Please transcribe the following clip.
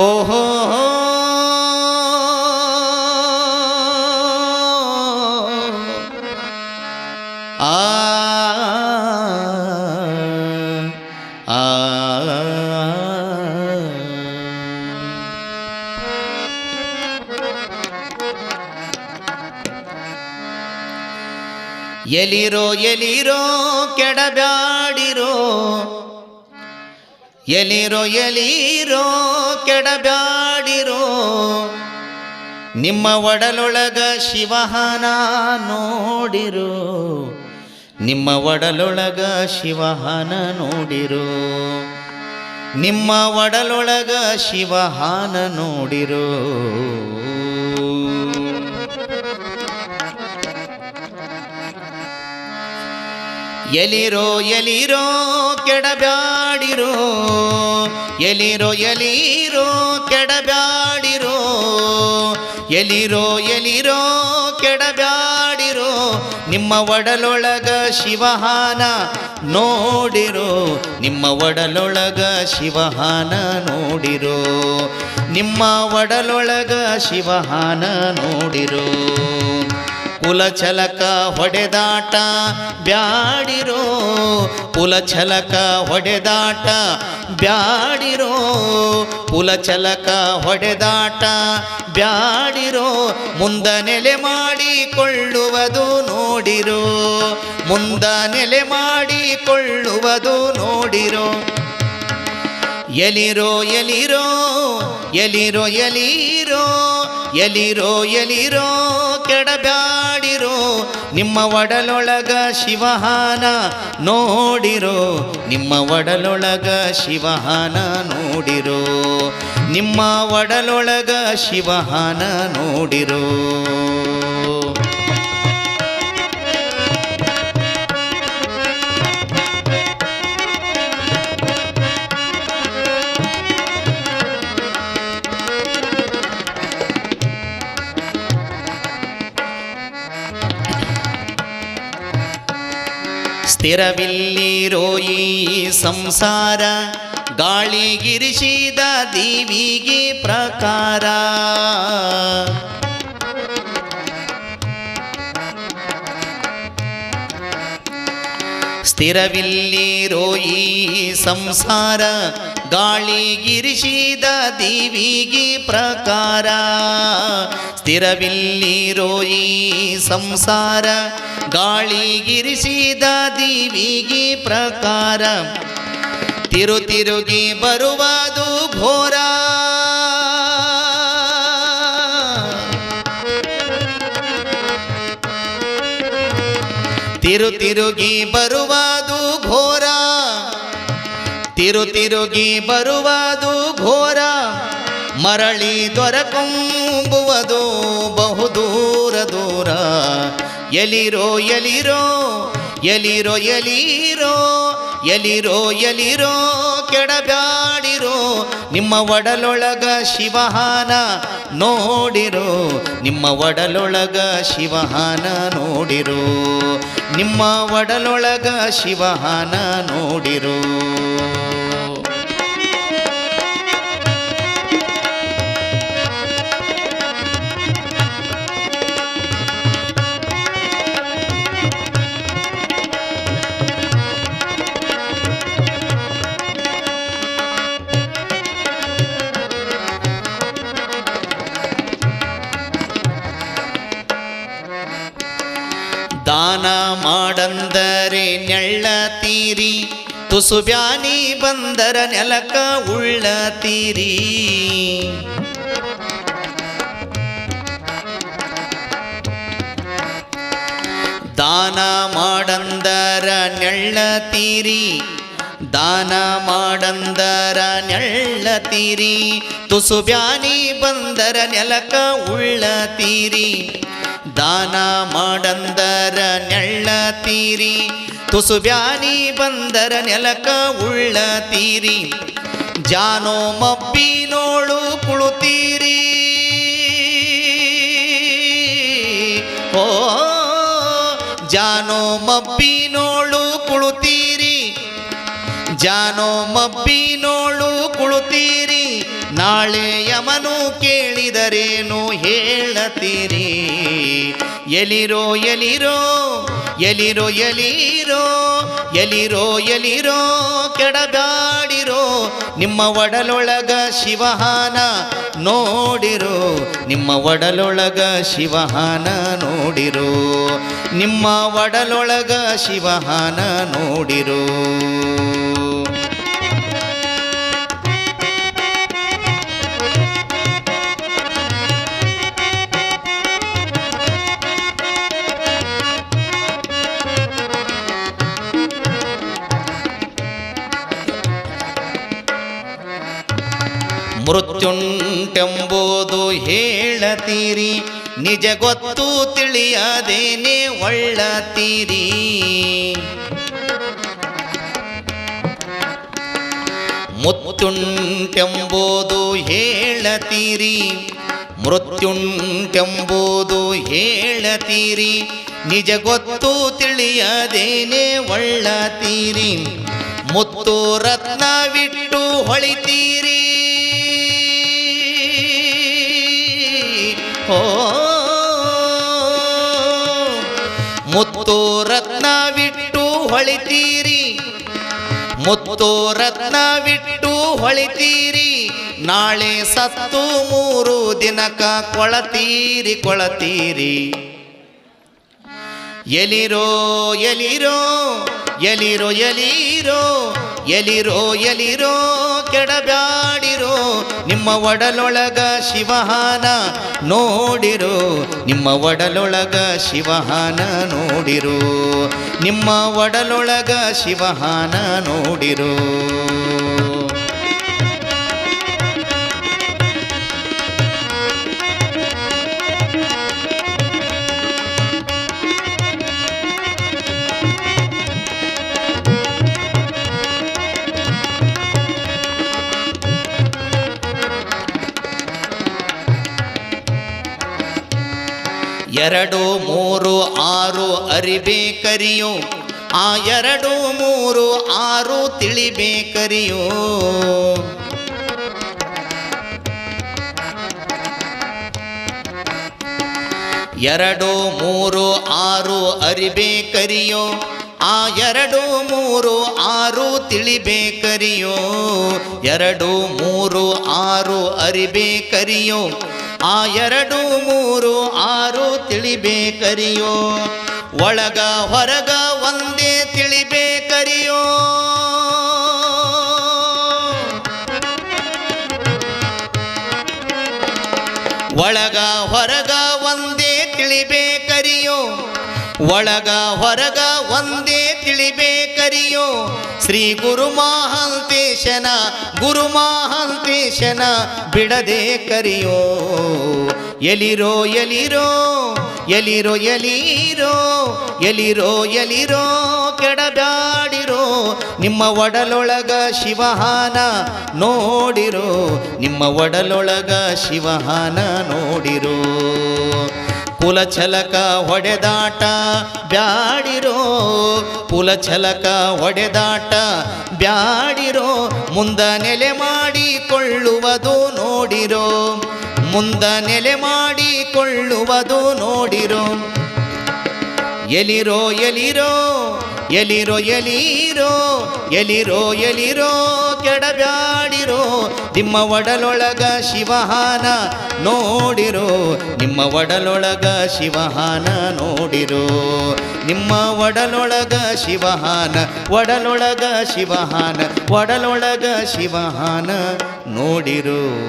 ಓಹೋ ಆ ಎಲಿರೋ ಎಲಿರೋ ಕೆಡಬ್ಯಾಡಿರೋ ಎಲಿರೋ ಎಲಿರೋ, ಕೆಡಬ್ಯಾಡಿರೋ. ನಿಮ್ಮ ಒಡಲೊಳಗ ಶಿವಹನ ನೋಡಿರು. ನಿಮ್ಮ ಒಡಲೊಳಗ ಶಿವಹನ ನೋಡಿರು. ನಿಮ್ಮ ಒಡಲೊಳಗ ಶಿವಹಾನ ನೋಡಿರು. ಎಲಿರೋ ಎಲಿರೋ, ಕೆಡಬ್ಯಾಡಿರೋ. ಎಲಿರೋ ಎಲಿರೋ, ಕೆಡಬ್ಯಾಡಿರೋ. ಎಲಿರೋ ಎಲಿರೋ, ಕೆಡಬ್ಯಾಡಿರೋ. ನಿಮ್ಮ ಒಡಲೊಳಗ ಶಿವಹಾನ ನೋಡಿರೋ. ನಿಮ್ಮ ಒಡಲೊಳಗ ಶಿವಹಾನ ನೋಡಿರೋ. ನಿಮ್ಮ ಒಡಲೊಳಗ ಶಿವಹಾನ ನೋಡಿರೋ. ಕುಲಛಲಕ ಹೊಡೆದಾಟ ಬ್ಯಾಡಿರೋ ಕುಲಛಲಕ ಹೊಡೆದಾಟ ಬ್ಯಾಡಿರೋ ಕುಲಛಲಕ ಹೊಡೆದಾಟ ಬ್ಯಾಡಿರೋ, ಮುಂದ ನೆಲೆ ಮಾಡಿಕೊಳ್ಳುವುದು ನೋಡಿರೋ, ಮುಂದ ನೆಲೆ ಮಾಡಿಕೊಳ್ಳುವುದು ನೋಡಿರೋ. ಎಲಿರೋ ಎಲಿರೋ ಎಲಿರೋ ಎಲಿರೋ ಎಲಿರೋ ಎಲಿರೋ, ಕೆಡಬ್ಯಾಡಿರೋ, ನಿಮ್ಮ ಒಡಲೊಳಗ ಶಿವಹಾನ ನೋಡಿರೋ, ನಿಮ್ಮ ಒಡಲೊಳಗ ಶಿವಹಾನ ನೋಡಿರೋ, ನಿಮ್ಮ ಒಡಲೊಳಗ ಶಿವಹಾನ ನೋಡಿರೋ. ಸ್ಥಿರವಿಲ್ಲಿರೋ ಈ ಸಂಸಾರ ಗಾಳಿಗಿರಿಸಿದ ದೇವಿಗೆ ಪ್ರಕಾರ. ಸ್ಥಿರವಿಲ್ಲಿರೋ ಈ ಸಂಸಾರ ಗಾಳಿಗಿರಿಸಿದ ದೇವಿಗೆ ಪ್ರಕಾರ. ಸ್ಥಿರವಿಲ್ಲಿರೋ ಈ ಸಂಸಾರ ಗಾಳಿಗಿರಿಸಿದ ದೇವಿಗೆ ಪ್ರಕಾರ. ತಿರು ತಿರುಗಿ ಬರುವುದು ಘೋರ. ತಿರು ತಿರುಗಿ ಬರುವುದು ಘೋರ. ತಿರು ತಿರುಗಿ ಬರುವುದು ಘೋರ. ಮರಳಿ ದೊರಕುಂಬುವುದು ಬಹುದೂರ ದೂರ. ಎಲಿರೋ ಎಲಿರೋ ಎಲಿರೋ ಎಲಿರೋ ಎಲಿರೋ ಎಲಿರೋ, ಕೆಡಬ್ಯಾಡಿರೋ. ನಿಮ್ಮ ಒಡಲೊಳಗ ಶಿವಹಾನ ನೋಡಿರೋ. ನಿಮ್ಮ ಒಡಲೊಳಗ ಶಿವಹಾನ ನೋಡಿರೋ. ನಿಮ್ಮ ಒಡಲೊಳಗ ಶಿವಹಾನ ನೋಡಿರೋ. ದಾನ ಮಾಡಂದರೆ ನೆಳ್ಳ ತೀರಿ. ತುಸು ಬ್ಯಾನಿ ಬಂದರ ನೆಲಕ ಉಳ್ಳ ತೀರಿ. ದಾನ ಮಾಡಂದರ ನೆಳ್ಳ ತೀರಿ. ದಾನ ಮಾಡಂದರ ನೆಳ್ಳ ತೀರಿ. ತುಸು ಬ್ಯಾನಿ ಬಂದರ ನೆಲಕ ಉಳ್ಳ ತೀರಿ. ದಾನ ಮಾಡಂದರ ನೆಳ್ಳತೀರಿ ತುಸು ಬ್ಯಾನಿ ಬಂದರ ನೆಲಕ ಉಳ್ಳತೀರಿ ಜಾನೋ ಮಬ್ಬಿನೋಳು ಕುಳುತ್ತೀರಿ ಓ, ಜಾನೋ ಮಬ್ಬಿನೋಳು ಕುಳುತ್ತೀರಿ ಜಾನೋ ಮಬ್ಬಿನೋಳು ಕುಳುತ್ತೀರಿ ನಾಳೆ ಯಮನು ಕೇಳಿದರೇನು ಹೇಳತೀರಿ? ಎಲಿರೋ ಎಲಿರೋ ಎಲಿರೋ ಎಲಿರೋ ಎಲಿರೋ ಎಲಿರೋ ಕೆಡಬ್ಯಾಡಿರೋ ನಿಮ್ಮ ಒಡಲೊಳಗ ಶಿವಹಾನ ನೋಡಿರು ನಿಮ್ಮ ಒಡಲೊಳಗ ಶಿವಹಾನ ನೋಡಿರು ನಿಮ್ಮ ಒಡಲೊಳಗ ಶಿವಹಾನ ನೋಡಿರೋ. ಮೃತ್ಯುಂಟೆಂಬುದು ಹೇಳತೀರಿ. ನಿಜ ಗೊತ್ತು ತಿಳಿಯದೇನೆ ಒಳ್ಳತೀರಿ. ಮುತ್ತುಂಟೆಂಬುದು ಹೇಳತೀರಿ. ಮೃತ್ಯುಂಟೆಂಬುದು ಹೇಳತೀರಿ. ನಿಜ ಗೊತ್ತು ತಿಳಿಯದೇನೆ ಒಳ್ಳತೀರಿ. ಮುತ್ತು ರತ್ನವಿಟ್ಟು ಹೊಳಿತೀರಿ. ಓ ರತ್ನ ಬಿಟ್ಟು ಹೊಳಿತೀರಿ. ಮುತ್ತು ರತ್ನವಿಟ್ಟು ಹೊಳಿತೀರಿ. ನಾಳೆ ಸತ್ತು ಮೂರು ದಿನಕ ಕೊಳತೀರಿ ಕೊಳತೀರಿ. ಎಲಿರೋ ಎಲಿರೋ ಎಲಿರೋ ಎಲಿರೋ ಎಲಿರೋ ಎಲಿರೋ, ಕೆಡಬ್ಯಾಡಿರೋ, ನಿಮ್ಮ ಒಡಲೊಳಗ ಶಿವಹಾನ ನೋಡಿರೋ, ನಿಮ್ಮ ಒಡಲೊಳಗ ಶಿವಹಾನ ನೋಡಿರೋ, ನಿಮ್ಮ ಒಡಲೊಳಗ ಶಿವಹಾನ ನೋಡಿರೋ. ಎರಡು, ಮೂರು, ಆರು ಅರಿಬೇಕರಿಯೋ. ಆ ಎರಡು, ಮೂರು, ಆರು ತಿಳಿಬೇಕರಿಯೋ. ಎರಡು, ಮೂರು, ಆರು ಅರಿಬೇಕರಿಯೋ. ಆ ಎರಡು, ಮೂರು, ಆರು ತಿಳಿಬೇಕರಿಯೋ. ಎರಡು, ಮೂರು, ಆರು ಅರಿಬೇಕರಿಯೋ. ಆ ಎರಡು ಮೂರು ಆರು ತಿಳಿಬೇಕರಿಯೋ, ಒಳಗ ಹೊರಗ ಒಂದೇ ತಿಳಿಬೇಕರಿಯೋ. ಒಳಗ ಹೊರಗ ಒಂದೇ ತಿಳಿಬೇಕರಿಯೋ, ಒಳಗ ಹೊರಗ ಒಂದೇ ತಿಳಿಬೇಕರಿಯೋ ಶ್ರೀ ಗುರು ಮಹಾಂತೇಶನ ಗುರು ಮಹಾಂತೇಶನ ಬಿಡದೆ ಕರಿಯೋ. ಎಲಿರೋ ಎಲಿರೋ ಎಲಿರೋ ಎಲಿರೋ ಎಲಿರೋ ಎಲಿರೋ, ಕೆಡಬ್ಯಾಡಿರೋ. ನಿಮ್ಮ ಒಡಲೊಳಗ ಶಿವಹಾನ ನೋಡಿರೋ. ನಿಮ್ಮ ಒಡಲೊಳಗ ಶಿವಹಾನ ನೋಡಿರೋ. ಕುಲಛಲಕ ಹೊಡೆದಾಟ, ಬ್ಯಾಡಿರೋ ಕುಲಛಲಕ ಹೊಡೆದಾಟ, ಬ್ಯಾಡಿರೋ ಮುಂದ ನೆಲೆ ಮಾಡಿಕೊಳ್ಳುವುದು ನೋಡಿರೋ, ಮುಂದ ನೆಲೆ ಮಾಡಿಕೊಳ್ಳುವುದು ನೋಡಿರೋ. ಎಲಿರೋ ಎಲಿರೋ ಎಲಿರೋ ಎಲಿರೋ ಎಲಿರೋ ಎಲಿರೋ, ಕೆಡಬ್ಯಾಡಿರೋ, ನಿಮ್ಮ ಒಡಲೊಳಗ ಶಿವಹಾನ ನೋಡಿರೋ, ನಿಮ್ಮ ಒಡಲೊಳಗ ಶಿವಹಾನ ನೋಡಿರೋ, ನಿಮ್ಮ ಒಡಲೊಳಗ ಶಿವಹಾನ ಒಡಲೊಳಗ ಶಿವಹಾನ ಒಡಲೊಳಗ ಶಿವಹಾನ ನೋಡಿರೋ.